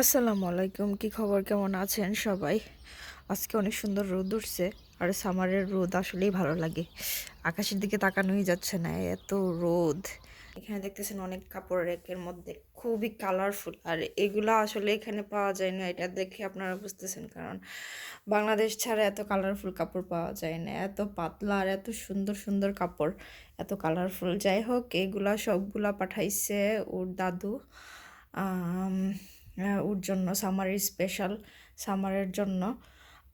আসসালামু আলাইকুম, কি খবর, কেমন আছেন সবাই? আজকে অনেক সুন্দর রোদ উঠছে, আর সামারের রোদ আসলেই ভালো লাগে। আকাশের দিকে তাকানোই যাচ্ছে না, এত রোদ। এখানে দেখতেছেন অনেক কাপড় রেকের মধ্যে, খুবই কালারফুল আর এগুলা আসলে এখানে পাওয়া যায় না, এটা দেখে আপনারা বুঝতেছেন, কারণ বাংলাদেশ ছাড়া এত কালারফুল কাপড় পাওয়া যায় না, এত পাতলা আর এত সুন্দর সুন্দর কাপড়, এত কালারফুল যাই হোক, এগুলা সবগুলা পাঠাইছে ওর দাদু ওর জন্য সামারের স্পেশাল সামারের জন্য।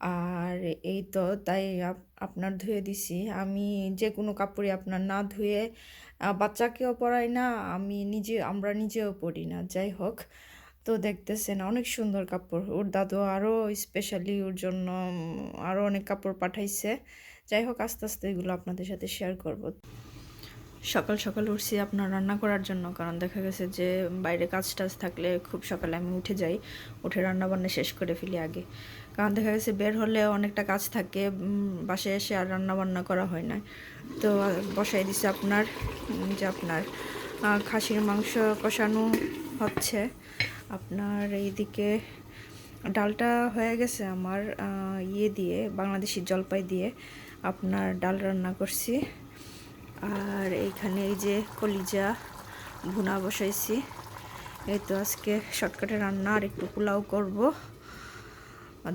আর এই তো তাই আপ- আপনার ধুয়ে দিছি। আমি যে কোনো কাপড়ই আপনার না ধুয়ে বাচ্চাকেও পরাই না, আমি নিজে, আমরা নিজেও পরি না, যাই হোক। তো দেখতেছেন, অনেক সুন্দর কাপড়। ওর দাদু আরও স্পেশালি ওর জন্য আরও অনেক কাপড় পাঠাইছে। যাই হোক, আস্তে আস্তে এগুলো আপনাদের সাথে শেয়ার করব। সকাল সকাল উঠছি আপনার রান্না করার জন্য, কারণ দেখা গেছে যে বাইরে কাজ টাজ থাকলে খুব সকালে আমি উঠে যাই। উঠে রান্না বান্না শেষ করে ফেলি আগে। কারণ দেখা গেছে বের হলে অনেকটা কাজ থাকে বাসায় এসে আর রান্না বান্না করা হয় না। তো বসাই দিছে আপনার যে আপনার খাসির মাংস কষানো হচ্ছে। আপনার এইদিকে ডালটা হয়ে গেছে আমার ইয়ে দিয়ে, বাংলাদেশি জলপাই দিয়ে আপনার ডাল রান্না করছি। আর এইখানে এই যে কলিজা ভুনা বসাইছি। এই তো আজকে শর্টকাটে রান্না, আর একটু পোলাও করব।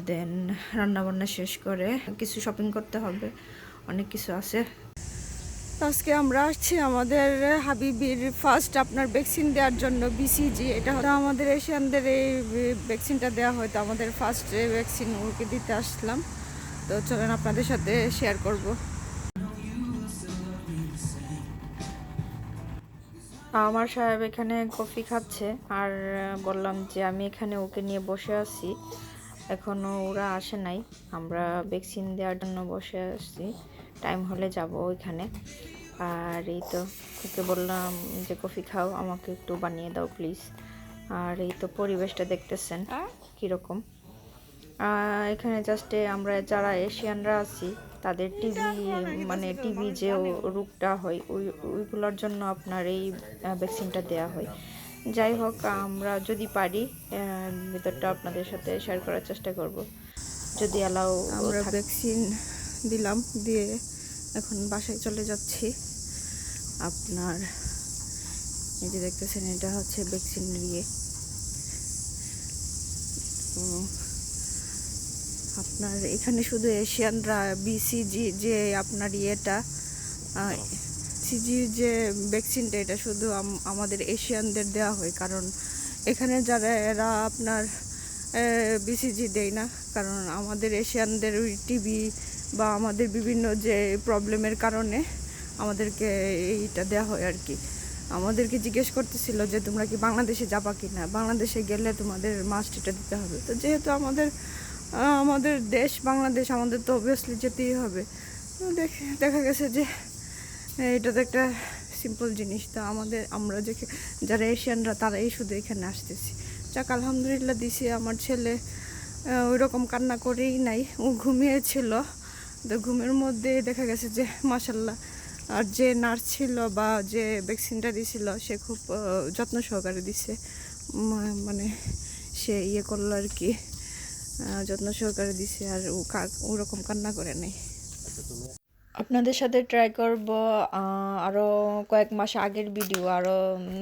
দেন রান্না বান্না শেষ করে কিছু শপিং করতে হবে, অনেক কিছু আছে। আজকে আমরা আসছি আমাদের হাবিবির ফার্স্ট আপনার ভ্যাকসিন দেওয়ার জন্য বিসিজি এটা হলো আমাদের এশিয়ানদের এই ভ্যাকসিনটা দেওয়া হয়তো আমাদের ফার্স্ট ভ্যাকসিন ওকে দিতে আসলাম। তো চলেন আপনাদের সাথে শেয়ার করব। আমার সাহেব এখানে কফি খাচ্ছে আর বললাম যে আমি এখানে ওকে নিয়ে বসে আছি। এখনও ওরা আসে নাই। আমরা ভ্যাকসিন দেওয়ার জন্য বসে আসছি টাইম হলে যাব ওইখানে। আর এই তো ওকে বললাম যে কফি খাও আমাকে একটু বানিয়ে দাও প্লিজ। আর এই তো পরিবেশটা দেখতেছেন কীরকম। এখানে জাস্টে আমরা যারা এশিয়ানরা আছি তাদের টিভি মানে টিভি যে রোগটা হয় ওই ওইগুলোর জন্য আপনার এই ভ্যাকসিনটা দেওয়া হয়। যাই হোক আমরা যদি পারি ভিতরটা আপনাদের সাথে শেয়ার করার চেষ্টা করব। যদি অ্যালাউ আমরা ভ্যাকসিন দিলাম দিয়ে এখন বাসায় চলে যাচ্ছি। আপনার এই যে দেখতেছেন এটা হচ্ছে ভ্যাকসিন ইয়ে তো আপনার এখানে শুধু এশিয়ানরা বিসিজি যে আপনার ইয়েটা সিজির যে ভ্যাকসিনটা এটা শুধু আমাদের এশিয়ানদের দেওয়া হয়। কারণ এখানে যারা, এরা আপনার বিসিজি দেয় না। কারণ আমাদের এশিয়ানদের ওই টিবি বা আমাদের বিভিন্ন যে প্রবলেমের কারণে আমাদেরকে এইটা দেওয়া হয় আর কি। আমাদেরকে জিজ্ঞেস করতেছিল যে, তোমরা কি বাংলাদেশে যাবা কি না বাংলাদেশে গেলে তোমাদের মাস্ট এটা দিতে হবে। তো যেহেতু আমাদের আমাদের দেশ, বাংলাদেশ, আমাদের তো অবভিয়াসলি যেতেই হবে। দেখে দেখা গেছে যে, এটা তো একটা সিম্পল জিনিস। তো আমাদের, আমরা যে যারা এশিয়ানরা, তারাই শুধু এখানে আসতেছি। যাক, আলহামদুলিল্লাহ দিছি। আমার ছেলে ওই রকম কান্না করেই নাই। ও ঘুমিয়েছিল। তো ঘুমের মধ্যে দেখা গেছে যে মাসাল্লাহ আর যে নার্স ছিল বা যে ভ্যাকসিনটা দিছিল, সে খুব যত্ন সহকারে দিছে। মানে সে ইয়ে করল আর কি। যত্ন সহকারে দিছে আর ও ওরকম কান্না করে নাই। আপনাদের সাথে ট্রাই করব আরও কয়েক মাস আগের ভিডিও আরও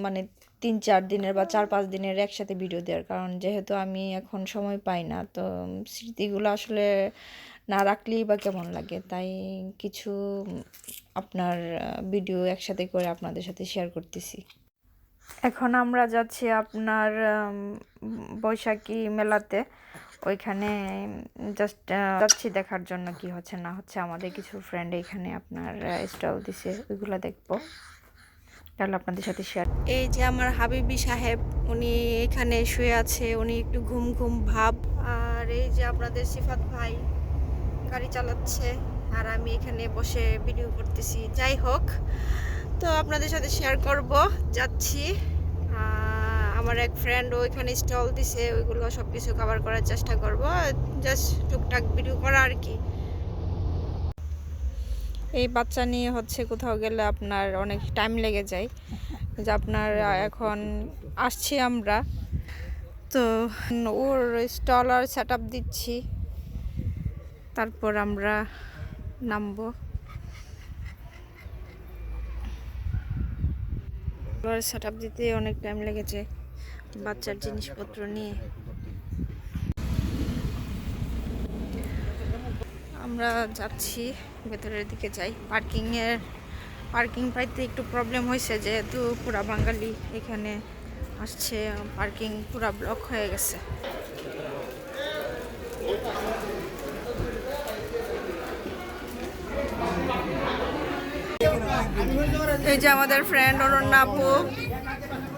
মানে তিন চার দিনের বা চার পাঁচ দিনের একসাথে ভিডিও দেওয়ার, কারণ যেহেতু আমি এখন সময় পাই না, তো স্মৃতিগুলো আসলে না রাখলেই বা কেমন লাগে? তাই কিছু আপনার ভিডিও একসাথে করে আপনাদের সাথে শেয়ার করতেছি। এখন আমরা যাচ্ছি আপনার বৈশাখী মেলাতে। ওইখানে জাস্ট যাচ্ছি দেখার জন্য কি হচ্ছে, না হচ্ছে। আমাদের কিছু ফ্রেন্ড এখানে আপনার স্টল দিছে, ওইগুলো দেখব। তাহলে আপনাদের সাথে শেয়ার এই যে আমার হাবিবি সাহেব, উনি এখানে শুয়ে আছে, উনি একটু ঘুম ঘুম ভাব। আর এই যে আপনাদের সিফাত ভাই, গাড়ি চালাচ্ছে, আর আমি এখানে বসে ভিডিও করতেছি। যাই হোক, তো আপনাদের সাথে শেয়ার করব, যাচ্ছি। আমার এক ফ্রেন্ড ওইখানে স্টল দিছে ওইগুলো সব কিছু কভার করার চেষ্টা করব জাস্ট টুকটাক ভিডিও করা আর কি। এই বাচ্চা নিয়ে হচ্ছে কোথাও গেলে আপনার অনেক টাইম লেগে যায় যে আপনার এখন আসছি আমরা। তো ওর স্টল আর সেট আপ দিচ্ছি তারপর আমরা নামবো। সেট আপ দিতে অনেক টাইম লেগেছে বাচ্চার জিনিসপত্র নিয়ে। আমরা যাচ্ছি, ভেতরের দিকে যাই। পার্কিংয়ের, পার্কিং পাইতে একটু প্রবলেম হয়েছে যেহেতু পুরা বাঙালি এখানে আসছে, পার্কিং পুরা ব্লক হয়ে গেছে। এই যে আমাদের ফ্রেন্ড অরণ্য আপু।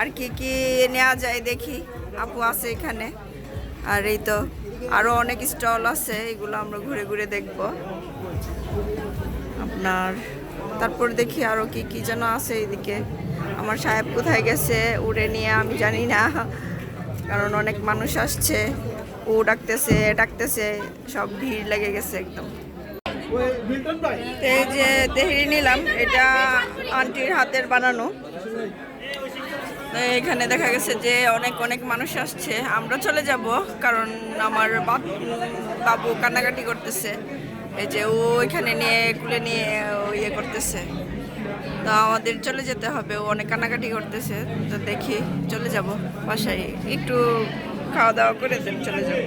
আর কি কি নেওয়া যায় দেখি। আপু আছে এখানে। আর এই তো আরও অনেক স্টল আছে, এগুলো আমরা ঘুরে ঘুরে দেখব। আপনার, তারপর দেখি আরও কি কি যেন আছে এইদিকে আমার সাহেব কোথায় গেছে, উড়ে নিয়ে আমি জানি না, কারণ অনেক মানুষ আসছে। ও ডাকতেছে ডাকতেছে, সব ভিড় লেগে গেছে একদম। এই যে তেহরি নিলাম, এটা আন্টির হাতের বানানো। এখানে দেখা গেছে যে অনেক অনেক মানুষ আসছে। আমরা চলে যাব, কারণ আমার বাবু কান্নাকাটি করতেছে। এই যে ও এখানে নিয়ে কুলে নিয়ে ইয়ে করতেছে। তো আমাদের চলে যেতে হবে, ও অনেক কান্নাকাটি করতেছে। তো দেখি, চলে যাব বাসায়। একটু খাওয়া দাওয়া করে দেন, চলে যাব।